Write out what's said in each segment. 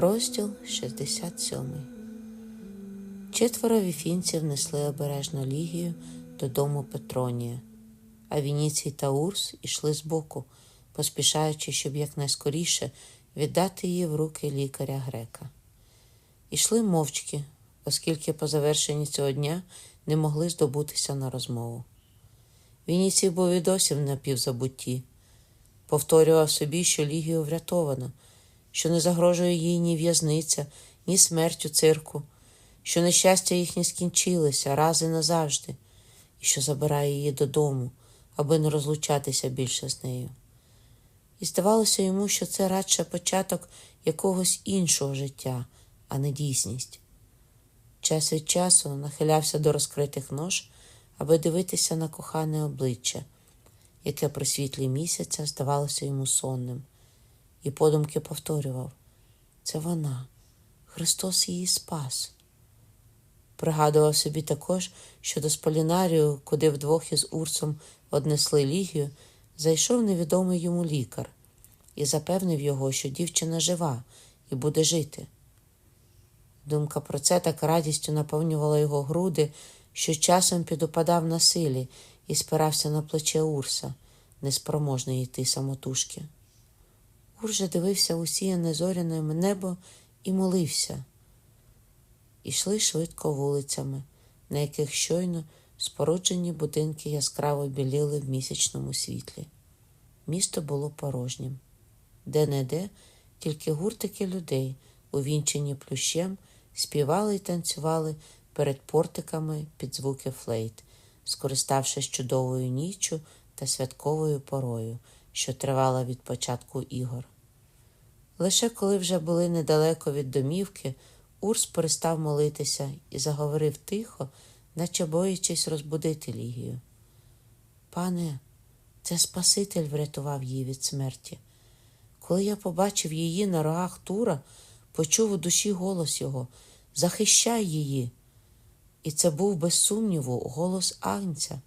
Розділ 67 Четверо віфінців несли обережно Лігію додому Петронія, а Вініцій та Урс ішли збоку, поспішаючи, щоб якнайскоріше віддати її в руки лікаря грека. Ішли мовчки, оскільки по завершенні цього дня не могли здобутися на розмову. Вініцій був і досі в напівзабутті, повторював собі, що Лігію врятовано, що не загрожує їй ні в'язниця, ні смерть у цирку, що нещастя їхні скінчилися раз і назавжди, і що забирає її додому, аби не розлучатися більше з нею. І здавалося йому, що це радше початок якогось іншого життя, а не дійсність. Час від часу нахилявся до розкритих нож, аби дивитися на кохане обличчя, яке при світлі місяця здавалося йому сонним, і подумки повторював це вона, Христос її спас. Пригадував собі також, що до сполінарію, куди вдвох із Урсом однесли лігію, зайшов невідомий йому лікар і запевнив його, що дівчина жива і буде жити. Думка про це так радістю наповнювала його груди, що часом підупадав на силі і спирався на плече Урса, неспроможний йти самотужки. Ур же дивився усіяне зоряним небо і молився. Ішли швидко вулицями, на яких щойно споруджені будинки яскраво біліли в місячному світлі. Місто було порожнім. Де-не-де тільки гуртики людей, увінчені плющем, співали й танцювали перед портиками під звуки флейт, скориставшись чудовою ніччю та святковою порою, що тривала від початку ігор. Лише коли вже були недалеко від домівки, Урс перестав молитися і заговорив тихо, наче боячись розбудити Лігію. Пане, це Спаситель врятував її від смерті. Коли я побачив її на рогах Тура, почув у душі голос його Захищай її. І це був, без сумніву, голос Агнця.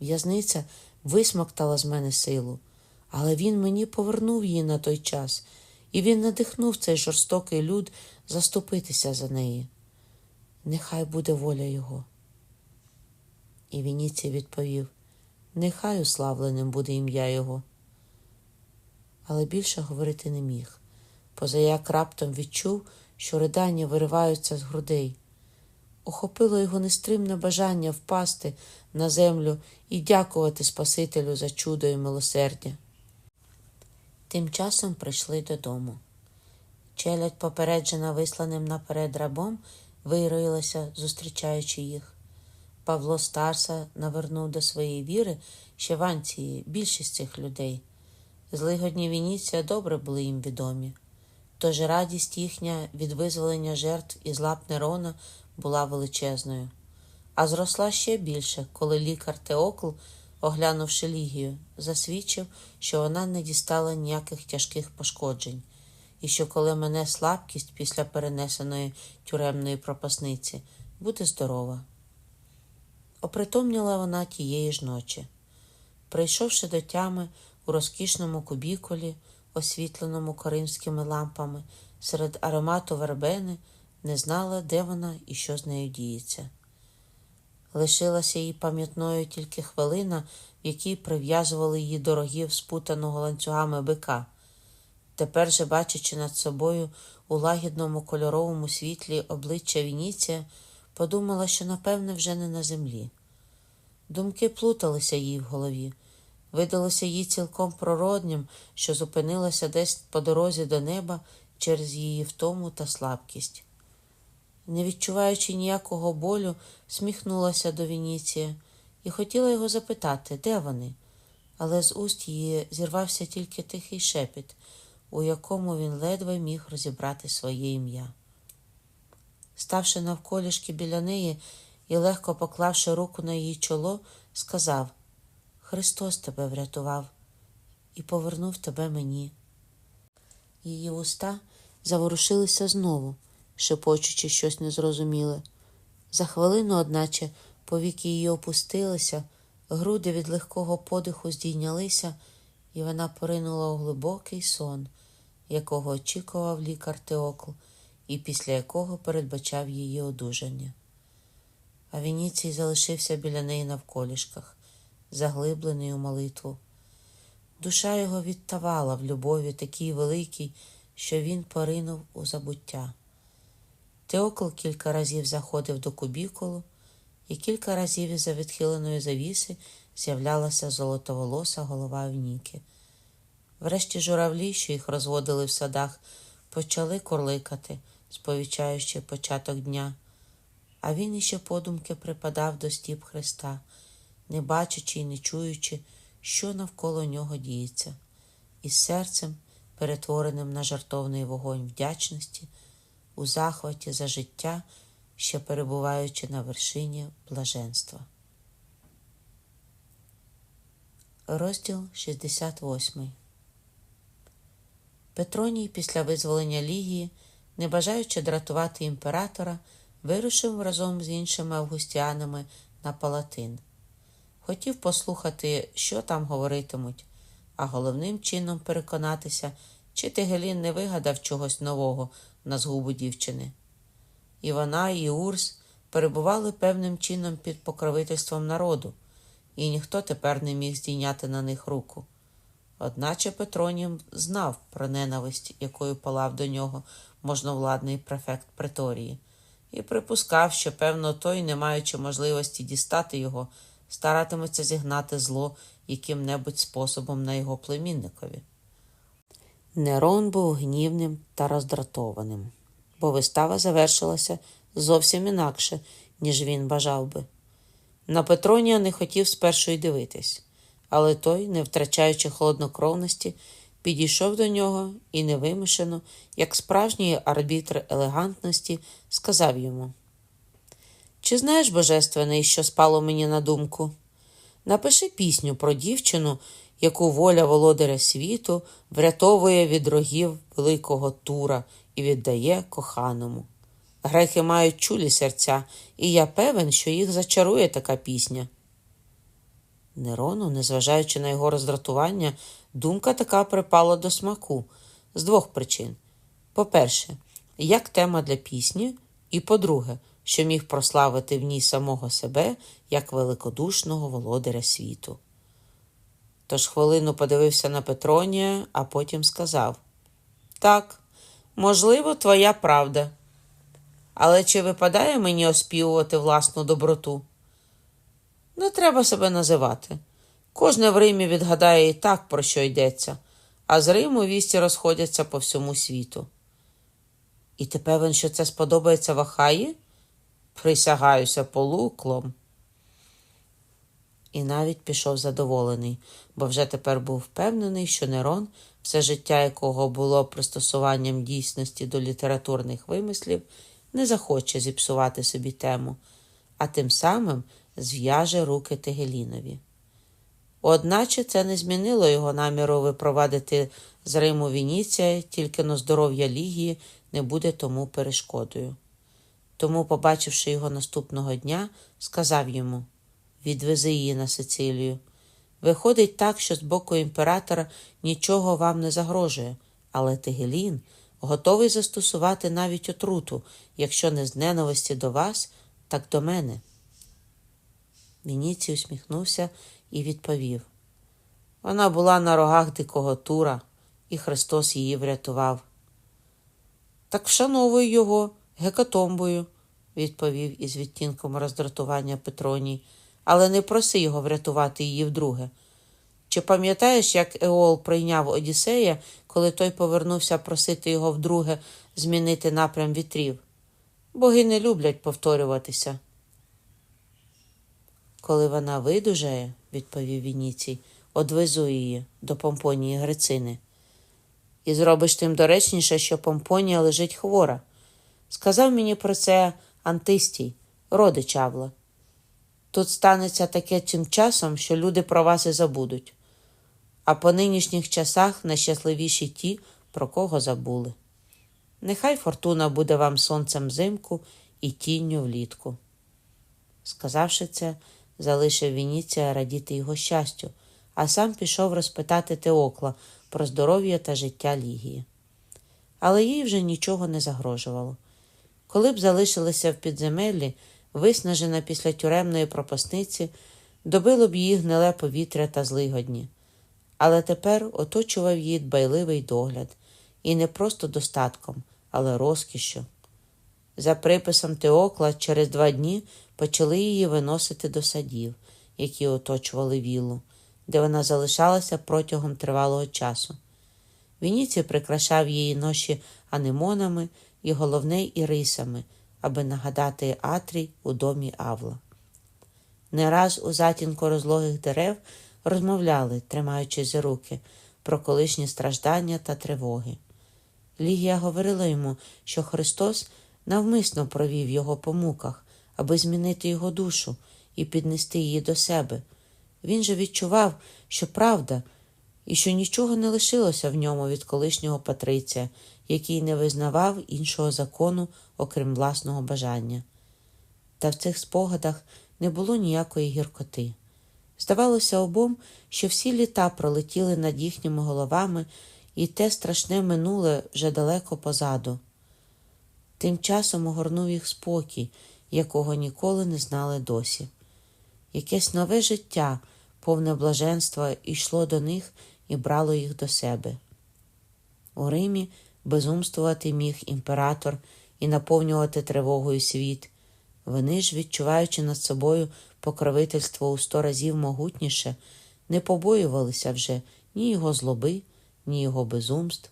В'язниця висмоктала з мене силу, але він мені повернув її на той час, і він надихнув цей жорстокий люд заступитися за неї. Нехай буде воля його. І Вініцій відповів Нехай уславленим буде ім'я його. Але більше говорити не міг, поза як раптом відчув, що ридання вириваються з грудей. Охопило його нестримне бажання впасти на землю і дякувати Спасителю за чудо і милосердя. Тим часом прийшли додому. Челядь, попереджена висланим наперед рабом, вироїлася, зустрічаючи їх. Павло Старса навернув до своєї віри ще в Анції більшість цих людей. Злигодні Вініція добре були їм відомі. Тож радість їхня від визволення жертв із лап Нерона була величезною, а зросла ще більше, коли лікар Теокл, оглянувши Лігію, засвідчив, що вона не дістала ніяких тяжких пошкоджень, і що коли мене слабкість після перенесеної тюремної пропасниці, буде здорова. Опритомніла вона тієї ж ночі. Прийшовши до тями у розкішному кубікулі, освітленому коримськими лампами, серед аромату вербени, не знала, де вона і що з нею діється. Лишилася їй пам'ятною тільки хвилина, в якій прив'язували її до рогів спутаного ланцюгами бика. Тепер же, бачачи над собою у лагідному кольоровому світлі обличчя Вініція, подумала, що, напевне, вже не на землі. Думки плуталися їй в голові. Видалося їй цілком природнім, що зупинилася десь по дорозі до неба через її втому та слабкість. Не відчуваючи ніякого болю, сміхнулася до Вініція і хотіла його запитати, де вони, але з уст її зірвався тільки тихий шепіт, у якому він ледве міг розібрати своє ім'я. Ставши навколішки біля неї і легко поклавши руку на її чоло, сказав Христос тебе врятував і повернув тебе мені. Її уста заворушилися знову, шепочучи щось незрозуміле. За хвилину, одначе, повіки її опустилися, груди від легкого подиху здійнялися, і вона поринула у глибокий сон, якого очікував лікар Теокл, і після якого передбачав її одужання. А Вініцій залишився біля неї навколішках, заглиблений у молитву. Душа його відтавала в любові такій великій, що він поринув у забуття. Теокл кілька разів заходив до кубікулу, і кілька разів із за відхиленої завіси з'являлася золотоволоса голова Вніки. Врешті журавлі, що їх розводили в садах, почали курликати, сповічаючи початок дня, а він іще подумки припадав до стіп Христа, не бачачи і не чуючи, що навколо нього діється, із серцем, перетвореним на жартовний вогонь вдячності, у захваті за життя, ще перебуваючи на вершині блаженства. Розділ 68 Петроній після визволення Лігії, не бажаючи дратувати імператора, вирушив разом з іншими августіанами на Палатин. Хотів послухати, що там говоритимуть, а головним чином переконатися, чи Тегелін не вигадав чогось нового на згубу дівчини. І вона, і Урс перебували певним чином під покровительством народу, і ніхто тепер не міг здійняти на них руку. Одначе Петронім знав про ненависть, якою палав до нього можновладний префект Преторії, і припускав, що, певно, той, не маючи можливості дістати його, старатиметься зігнати зло яким-небудь способом на його племінникові. Нерон був гнівним та роздратованим, бо вистава завершилася зовсім інакше, ніж він бажав би. На Петронія не хотів спершу й дивитись, але той, не втрачаючи холоднокровності, підійшов до нього і невимушено, як справжній арбітр елегантності, сказав йому: Чи знаєш, Божественний, що спало мені на думку? Напиши пісню про дівчину, яку воля володаря світу врятовує від рогів великого тура і віддає коханому. Греки мають чулі серця, і я певен, що їх зачарує така пісня. Нерону, незважаючи на його роздратування, думка така припала до смаку з двох причин: по-перше, як тема для пісні, і по-друге, що міг прославити в ній самого себе як великодушного володаря світу. Тож хвилину подивився на Петронія, а потім сказав: Так, можливо, твоя правда. Але чи випадає мені оспівувати власну доброту? Не треба себе називати. Кожне в Римі відгадає і так, про що йдеться, а з Риму вісті розходяться по всьому світу. І ти певен, що це сподобається Вахаї? Присягаюся полуклом. І навіть пішов задоволений, бо вже тепер був впевнений, що Нерон, все життя якого було пристосуванням дійсності до літературних вимислів, не захоче зіпсувати собі тему, а тим самим зв'яже руки Тегелінові. Одначе це не змінило його наміру випровадити з Риму Вініція, тільки но здоров'я Лігії не буде тому перешкодою. Тому, побачивши його наступного дня, сказав йому відвези її на Сицилію. Виходить так, що з боку імператора нічого вам не загрожує, але Тегелін готовий застосувати навіть отруту, якщо не з ненависті до вас, так до мене. Вініцій усміхнувся і відповів вона була на рогах дикого тура, і Христос її врятував. Так вшановую його гекатомбою, відповів із відтінком роздратування Петроній, але не проси його врятувати її вдруге. Чи пам'ятаєш, як Еол прийняв Одіссея, коли той повернувся просити його вдруге змінити напрям вітрів? Боги не люблять повторюватися. Коли вона видужає, відповів Вініцій, одвезу її до Помпонії Грицини. І зробиш тим доречніше, що Помпонія лежить хвора. Сказав мені про це Антистій, родич Авла. Тут станеться таке цим часом, що люди про вас і забудуть. А по нинішніх часах найщасливіші ті, про кого забули. Нехай фортуна буде вам сонцем взимку і тінню влітку. Сказавши це, залишив Вініція радіти його щастю, а сам пішов розпитати Теокла про здоров'я та життя Лігії. але їй вже нічого не загрожувало. Коли б залишилася в підземеллі, виснажена після тюремної пропасниці, добило б її гниле повітря та злигодні. Але тепер оточував її дбайливий догляд, і не просто достатком, але розкішшю. За приписом Теокла, через два дні почали її виносити до садів, які оточували віллу, де вона залишалася протягом тривалого часу. Вініці прикрашав її ноші анемонами і головне ірисами, аби нагадати Атрій у домі Авла. Не раз у затінку розлогих дерев розмовляли, тримаючись за руки, про колишні страждання та тривоги. Лігія говорила йому, що Христос навмисно провів його по муках, аби змінити його душу і піднести її до себе. Він же відчував, що правда, і що нічого не лишилося в ньому від колишнього Патриція, який не визнавав іншого закону, окрім власного бажання. Та в цих спогадах не було ніякої гіркоти. Здавалося обом, що всі літа пролетіли над їхніми головами, і те страшне минуле вже далеко позаду. Тим часом огорнув їх спокій, якого ніколи не знали досі. Якесь нове життя, повне блаженства, йшло до них і брало їх до себе. У Римі безумствувати міг імператор і наповнювати тривогою світ. Вони ж, відчуваючи над собою покровительство у сто разів могутніше, не побоювалися вже ні його злоби, ні його безумств.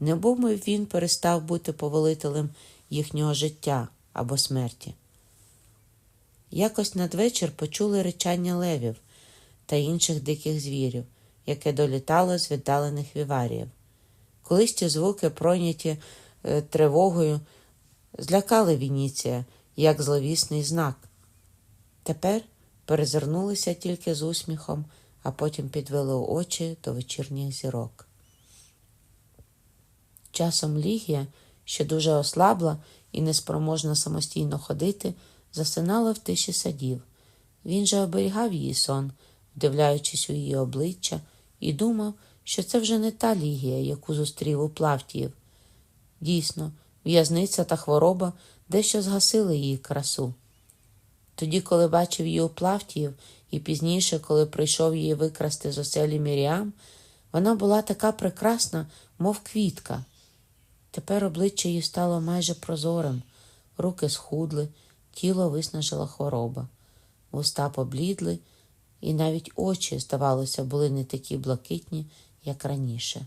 Не бо він перестав бути повелителем їхнього життя або смерті. Якось надвечір почули речання левів та інших диких звірів, яке долітало з віддалених віваріїв. Колись ті звуки, пройняті е, тривогою, злякали Вініція як зловісний знак. Тепер перезирнулися тільки з усміхом, а потім підвели очі до вечірніх зірок. Часом Лігія, що дуже ослабла і неспроможна самостійно ходити, засинала в тиші садів. Він же оберігав її сон, вдивляючись у її обличчя, і думав, що це вже не та Лігія, яку зустрів у Плавтіїв. Дійсно, в'язниця та хвороба дещо згасили її красу. Тоді, коли бачив її у Плавтіїв, і пізніше, коли прийшов її викрасти з оселі Міріам, вона була така прекрасна, мов квітка. Тепер обличчя її стало майже прозорим, руки схудли, тіло виснажила хвороба, вуста поблідли, і навіть очі, здавалося, були не такі блакитні, як раніше.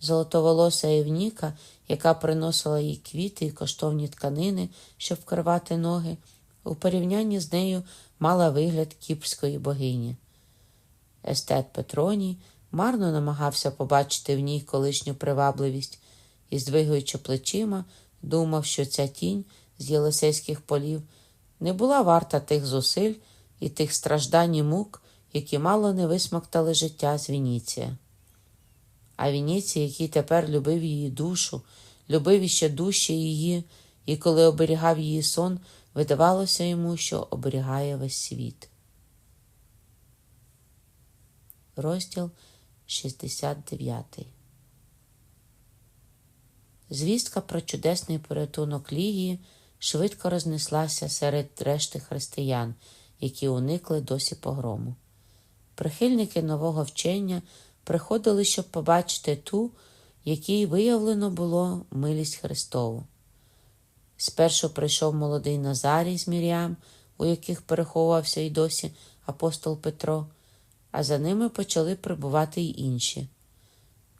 Золотоволоса Євніка, яка приносила їй квіти і коштовні тканини, щоб вкривати ноги, у порівнянні з нею мала вигляд кіпрської богині. Естет Петроній марно намагався побачити в ній колишню привабливість і, здвигуючи плечима, думав, що ця тінь з єлисейських полів не була варта тих зусиль і тих страждань і мук, які мало не висмоктали життя з Вініція. А Вініцій, який тепер любив її душу, любив іще дужче її, і коли оберігав її сон, видавалося йому, що оберігає весь світ. Розділ 69 Звістка про чудесний порятунок Лігії швидко рознеслася серед решти християн, які уникли досі погрому. Прихильники нового вчення приходили, щоб побачити ту, якій виявлено було милість Христову. Спершу прийшов молодий Назарій з Мірям, у яких переховувався й досі апостол Петро, а за ними почали прибувати й інші.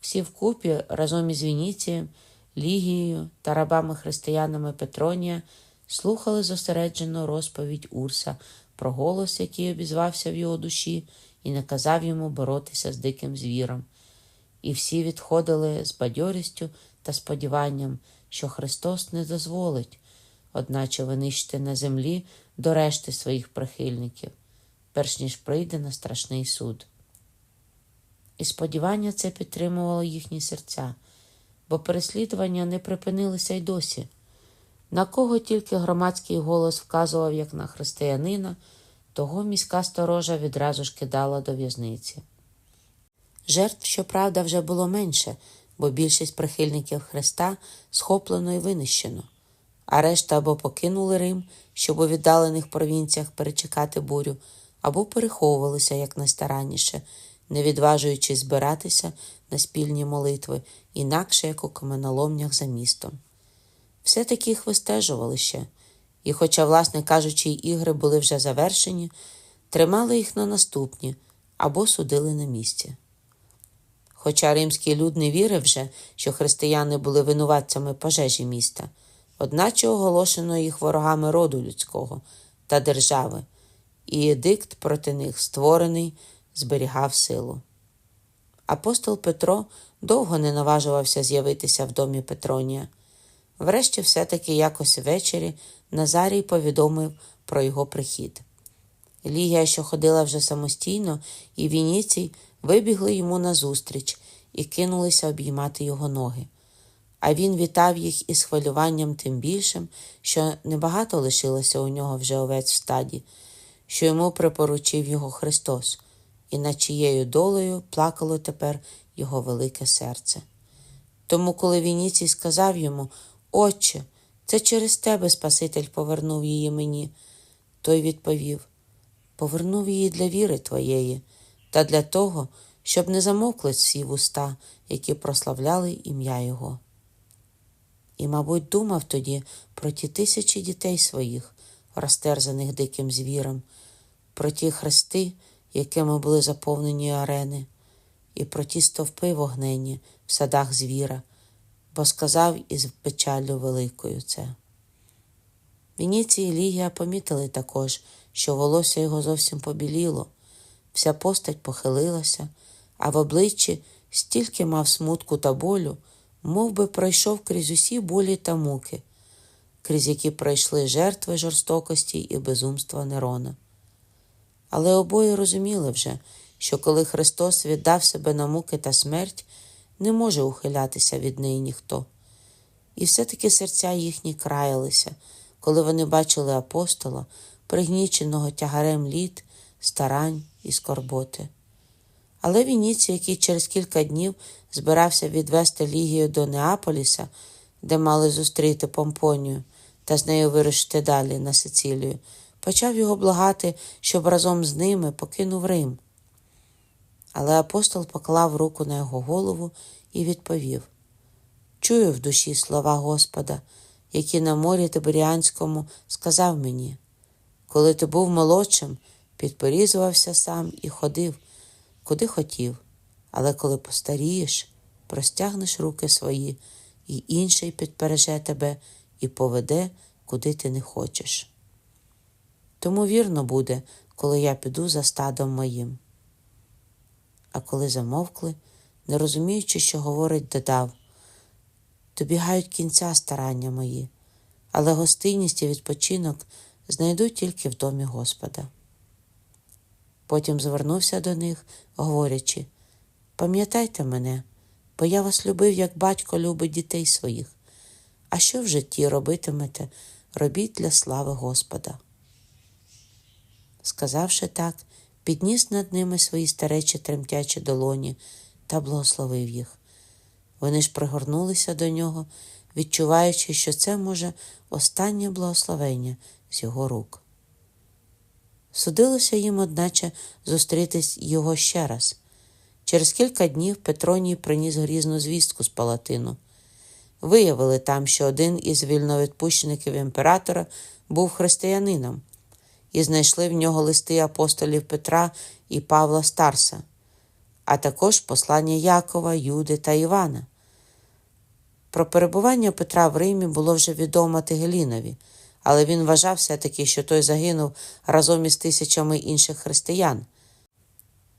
Всі вкупі разом із Вініцієм, Лігією та рабами-християнами Петронія слухали зосереджену розповідь Урса про голос, який обізвався в його душі, і наказав йому боротися з диким звіром. І всі відходили з бадьорістю та сподіванням, що Христос не дозволить, одначе винищити на землі до решти своїх прихильників, перш ніж прийде на страшний суд. І сподівання це підтримувало їхні серця, бо переслідування не припинилися й досі. На кого тільки громадський голос вказував як на християнина, того міська сторожа відразу ж кидала до в'язниці. Жертв, щоправда, вже було менше, бо більшість прихильників Христа схоплено і винищено, а решта або покинули Рим, щоб у віддалених провінціях перечекати бурю, або переховувалися якнайстаранніше, не відважуючись збиратися на спільні молитви, інакше як у каменоломнях за містом. Все таки їх вистежували ще, і, хоча, власне кажучи, ігри були вже завершені, тримали їх на наступні або судили на місці. Хоча римський люд не вірив вже, що християни були винуватцями пожежі міста, одначе оголошено їх ворогами роду людського та держави, і едикт проти них створений зберігав силу. Апостол Петро довго не наважувався з'явитися в домі Петронія. Врешті, все-таки якось ввечері Назарій повідомив про його прихід. Лігія, що ходила вже самостійно, і Вініцій вибігли йому назустріч і кинулися обіймати його ноги. А він вітав їх із хвилюванням тим більшим, що небагато лишилося у нього вже овець в стаді, що йому припоручив його Христос, і над чиєю долею плакало тепер його велике серце. Тому, коли Вініцій сказав йому, Отче, це через тебе Спаситель повернув її мені, той відповів повернув її для віри твоєї та для того, щоб не замовкли всі вуста, які прославляли ім'я Його. І, мабуть, думав тоді про ті тисячі дітей своїх, розтерзаних диким звіром, про ті хрести, якими були заповнені арени, і про ті стовпи вогнені в садах звіра, бо сказав із печаллю великою це. Вініції Лігія помітили також, що волосся його зовсім побіліло, вся постать похилилася, а в обличчі стільки мав смутку та болю, мов би пройшов крізь усі болі та муки, крізь які пройшли жертви жорстокості і безумства Нерона. Але обоє розуміли вже, що коли Христос віддав себе на муки та смерть, не може ухилятися від неї ніхто. І все-таки серця їхні краялися, коли вони бачили апостола, пригніченого тягарем літ, старань і скорботи. Але Вініцій, який через кілька днів збирався відвести Лігію до Неаполіса, де мали зустріти Помпонію та з нею вирушити далі на Сицилію, почав його благати, щоб разом з ними покинув Рим. Але апостол поклав руку на його голову і відповів: Чую в душі слова Господа, які на морі Тиберіанському сказав мені. Коли ти був молодшим, підпорізувався сам і ходив, куди хотів, але коли постарієш, простягнеш руки свої, і інший підпереже тебе і поведе, куди ти не хочеш. Тому вірно буде, коли я піду за стадом моїм. А коли замовкли, не розуміючи, що говорить, додав добігають кінця старання мої, але гостинність і відпочинок знайду тільки в домі Господа. Потім звернувся до них, говорячи пам'ятайте мене, бо я вас любив, як батько любить дітей своїх. А що в житті робитимете, робіть для слави Господа. Сказавши так, підніс над ними свої старечі тремтячі долоні та благословив їх. Вони ж пригорнулися до нього, відчуваючи, що це може останнє благословення з його рук. Судилося їм, одначе, зустрітись його ще раз. Через кілька днів Петроній приніс грізну звістку з палатину. Виявили там, що один із вільновідпущеників імператора був християнином, і знайшли в нього листи апостолів Петра і Павла Старса, а також послання Якова, Юди та Івана. Про перебування Петра в Римі було вже відомо Тигелінові, але він вважав все-таки, що той загинув разом із тисячами інших християн.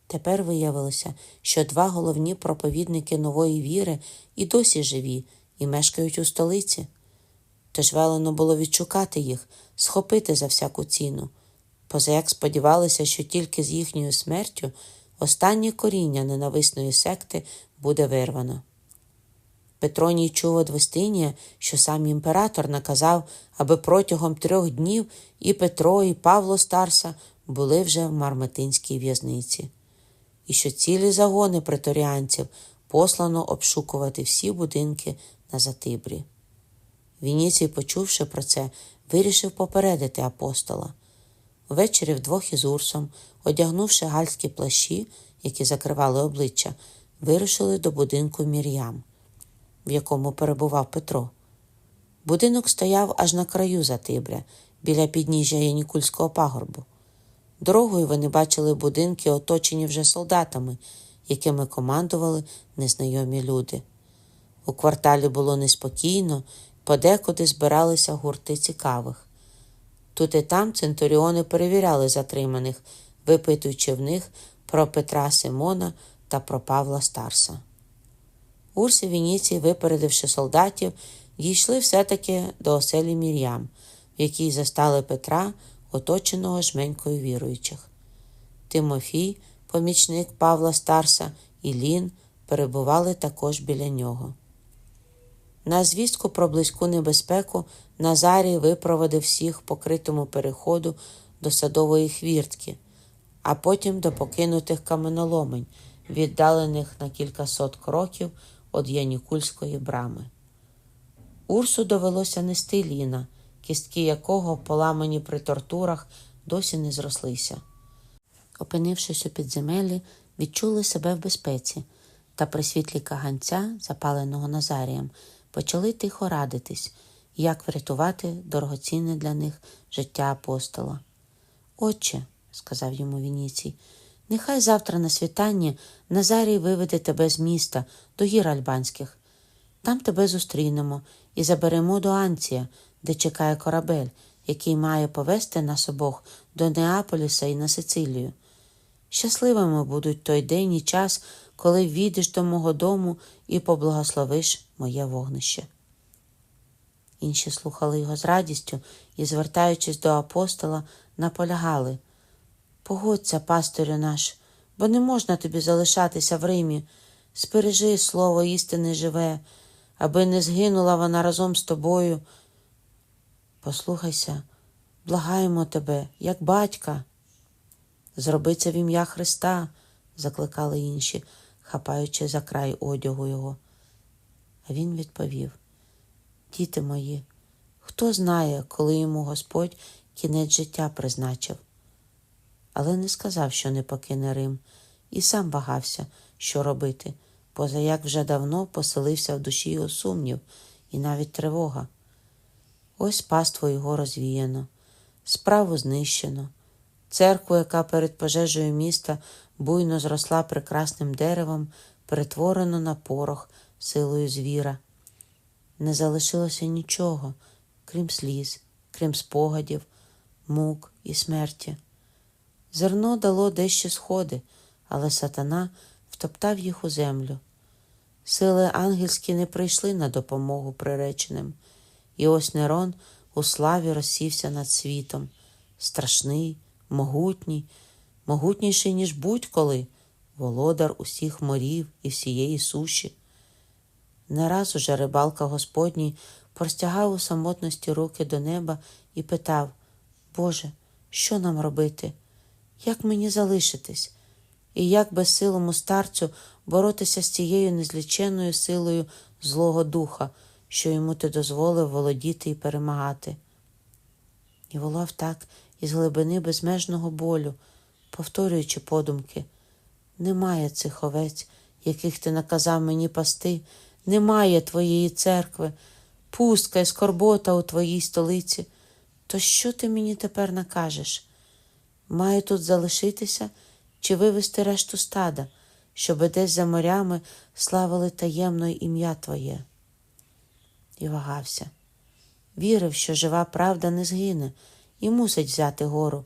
Тепер виявилося, що два головні проповідники нової віри і досі живі і мешкають у столиці. Тож велено було відшукати їх, схопити за всяку ціну, поза як сподівалися, що тільки з їхньою смертю останнє коріння ненависної секти буде вирвано. Петроній чув від Вестинія, що сам імператор наказав, аби протягом трьох днів і Петро, і Павло Старса були вже в марметинській в'язниці, і що цілі загони преторіанців послано обшукувати всі будинки на Затибрі. Вініцій, почувши про це, вирішив попередити апостола. Ввечері вдвох із Урсом, одягнувши гальські плащі, які закривали обличчя, вирушили до будинку Мір'ям, в якому перебував Петро. Будинок стояв аж на краю Затибря, біля підніжжя Янікульського пагорбу. Дорогою вони бачили будинки, оточені вже солдатами, якими командували незнайомі люди. У кварталі було неспокійно, подекуди збиралися гурти цікавих. Тут і там центуріони перевіряли затриманих, випитуючи в них про Петра Симона та про Павла Старса. Урс і випередивши солдатів, дійшли все-таки до оселі Мір'ям, в якій застали Петра, оточеного жменькою віруючих. Тимофій, помічник Павла Старса, і Лін перебували також біля нього. На звістку про близьку небезпеку Назарій випроводив всіх по критому переходу до садової хвіртки, а потім до покинутих каменоломень, віддалених на кількасот кроків від Янікульської брами. Урсу довелося нести ліна, кістки якого, поламані при тортурах, досі не зрослися. Опинившись у підземеллі, відчули себе в безпеці, та при світлі каганця, запаленого Назарієм, почали тихо радитись, як врятувати дорогоцінне для них життя апостола. Отче, сказав йому Вініцій, нехай завтра на світанні Назарій виведе тебе з міста до гір Альбанських. Там тебе зустрінемо і заберемо до Анція, де чекає корабель, який має повести нас обох до Неаполіса і на Сицилію. Щасливими будуть той день і час, коли війдеш до мого дому і поблагословиш моє вогнище. Інші слухали його з радістю і, звертаючись до апостола, наполягали Погодься, пастирю наш, бо не можна тобі залишатися в Римі. Спережи слово істини живе, аби не згинула вона разом з тобою. Послухайся, благаємо тебе, як батька. Зроби це в ім'я Христа, закликали інші, хапаючи за край одягу його. А він відповів: Діти мої, хто знає, коли йому Господь кінець життя призначив. Але не сказав, що не покине Рим, і сам вагався, що робити, позаяк вже давно поселився в душі його сумнів і навіть тривога. Ось паство його розвіяно, справу знищено. Церкву, яка перед пожежею міста буйно зросла прекрасним деревом, перетворено на порох силою звіра. Не залишилося нічого, крім сліз, крім спогадів, мук і смерті. Зерно дало дещо сходи, але сатана втоптав їх у землю. Сили ангельські не прийшли на допомогу приреченим, і ось Нерон у славі розсівся над світом, страшний могутній, могутніший, ніж будь-коли, володар усіх морів і всієї суші. Не раз уже рибалка Господній простягав у самотності руки до неба і питав Боже, що нам робити? Як мені залишитись? І як безсилому старцю боротися з цією незліченою силою Злого Духа, що йому ти дозволив володіти і перемагати? І волав так із глибини безмежного болю, повторюючи подумки, немає цих овець, яких ти наказав мені пасти, немає твоєї церкви, пустка і скорбота у твоїй столиці. То що ти мені тепер накажеш? Маю тут залишитися чи вивести решту стада, щоби десь за морями славили таємно ім'я Твоє? І вагався. Вірив, що жива правда не згине, і мусить взяти гору,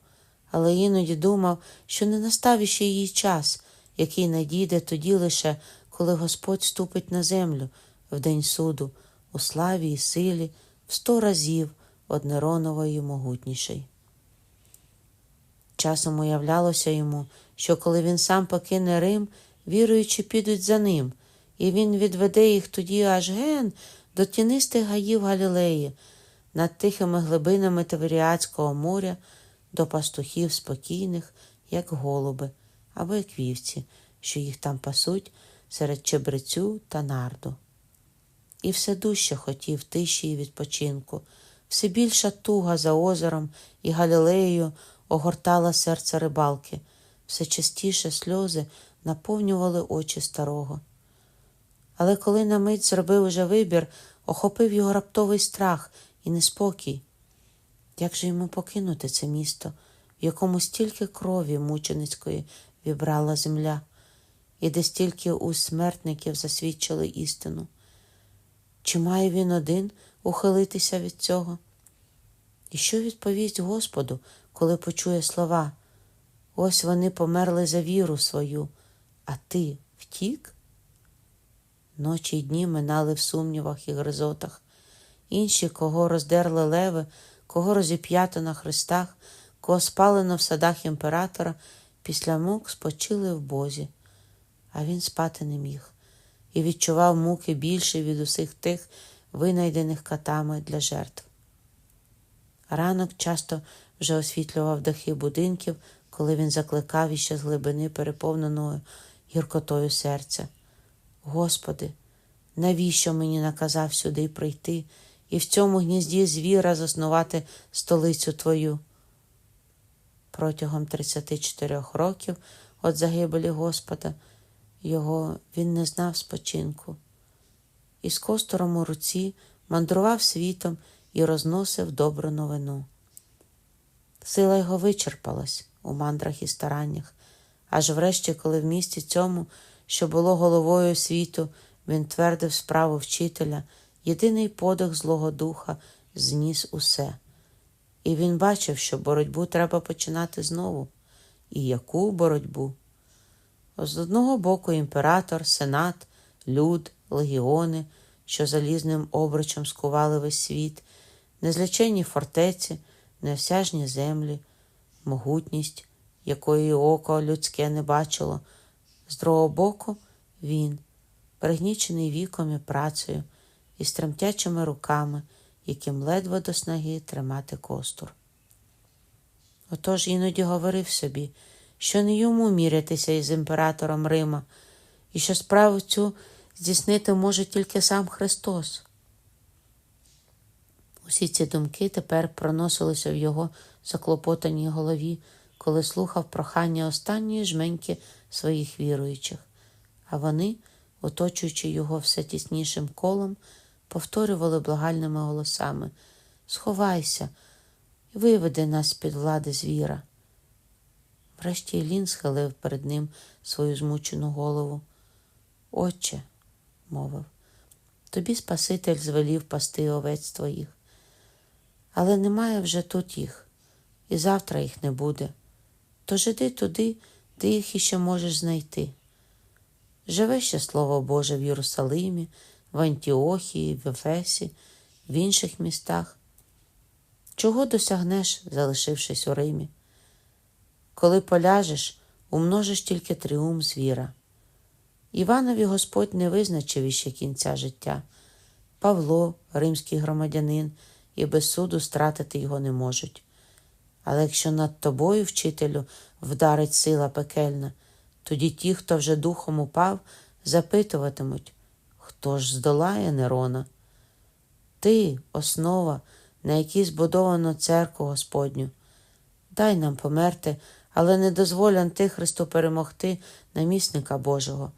але іноді думав, що не настав іще її час, який надійде тоді лише, коли Господь ступить на землю в день суду, у славі і силі, в сто разів од Неронової могутніший. Часом уявлялося йому, що коли він сам покине Рим, віруючи, підуть за ним, і він відведе їх тоді аж ген до тінистих гаїв Галілеї над тихими глибинами Таверіатського моря до пастухів спокійних, як голуби або як вівці, що їх там пасуть серед чебрецю та нарду. І все дужче хотів тиші і відпочинку, все більша туга за озером і Галілеєю огортала серце рибалки, все частіше сльози наповнювали очі старого. Але коли на мить зробив уже вибір, охопив його раптовий страх і неспокій. Як же йому покинути це місто, в якому стільки крові мученицької вібрала земля, і де стільки у смертників засвідчили істину? Чи має він один ухилитися від цього? І що відповість Господу, коли почує слова? Ось вони померли за віру свою, а ти втік? Ночі й дні минали в сумнівах і гризотах. Інші, кого роздерли леви, кого розіп'ято на хрестах, кого спалено в садах імператора, після мук спочили в Бозі, а він спати не міг і відчував муки більше від усіх тих, винайдених катами для жертв. Ранок часто вже освітлював дахи будинків, коли він закликав іще з глибини переповненою гіркотою серця. Господи, навіщо мені наказав сюди прийти і в цьому гнізді звіра заснувати столицю Твою? Протягом 34 років від загибелі Господа його він не знав спочинку. І з костором у руці мандрував світом і розносив добру новину. Сила його вичерпалась у мандрах і стараннях, аж врешті, коли в місті цьому, що було головою світу, він твердив справу вчителя, єдиний подих Злого Духа зніс усе. І він бачив, що боротьбу треба починати знову. І яку боротьбу? З одного боку імператор, сенат, люд, легіони, що залізним обручем скували весь світ, незліченні фортеці, неосяжні землі, могутність, якої око людське не бачило. З другого боку він, пригнічений віком і працею, і стремтячими руками, яким ледве до снаги тримати костур. Отож іноді говорив собі, що не йому мірятися із імператором Рима, і що справу цю здійснити може тільки сам Христос. Усі ці думки тепер проносилися в його заклопотаній голові, коли слухав прохання останньої жменьки своїх віруючих, а вони, оточуючи його все тіснішим колом, повторювали благальними голосами Сховайся виведи нас з під влади звіра. Врешті Ілін схилив перед ним свою змучену голову. Отче, мовив, тобі Спаситель звелів пасти овець твоїх, але немає вже тут їх, і завтра їх не буде. Тож іди туди, де їх іще можеш знайти. Живе ще Слово Боже в Єрусалимі, в Антіохії, в Ефесі, в інших містах. Чого досягнеш, залишившись у Римі? Коли поляжеш, умножиш тільки тріумф звіра. Іванові Господь не визначив іще кінця життя. Павло, римський громадянин, і без суду стратити його не можуть. Але якщо над тобою, вчителю, вдарить сила пекельна, тоді ті, хто вже духом упав, запитуватимуть, хто ж здолає Нерона? Ти, основа, на якій збудовано церкву Господню. Дай нам померти, але не дозволь Антихристу перемогти намісника Божого,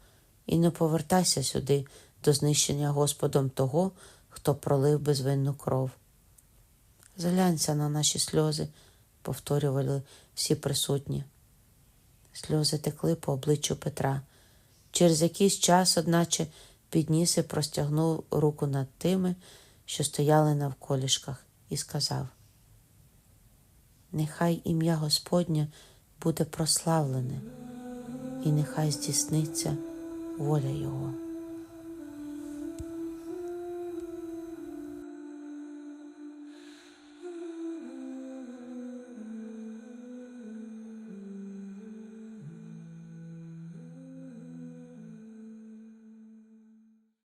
і не повертайся сюди до знищення Господом того, хто пролив безвинну кров. Зглянься на наші сльози, повторювали всі присутні. Сльози текли по обличчю Петра. Через якийсь час, одначе, підніс і простягнув руку над тими, що стояли навколішках, і сказав: Нехай ім'я Господнє буде прославлене, і нехай здійсниться воля Його.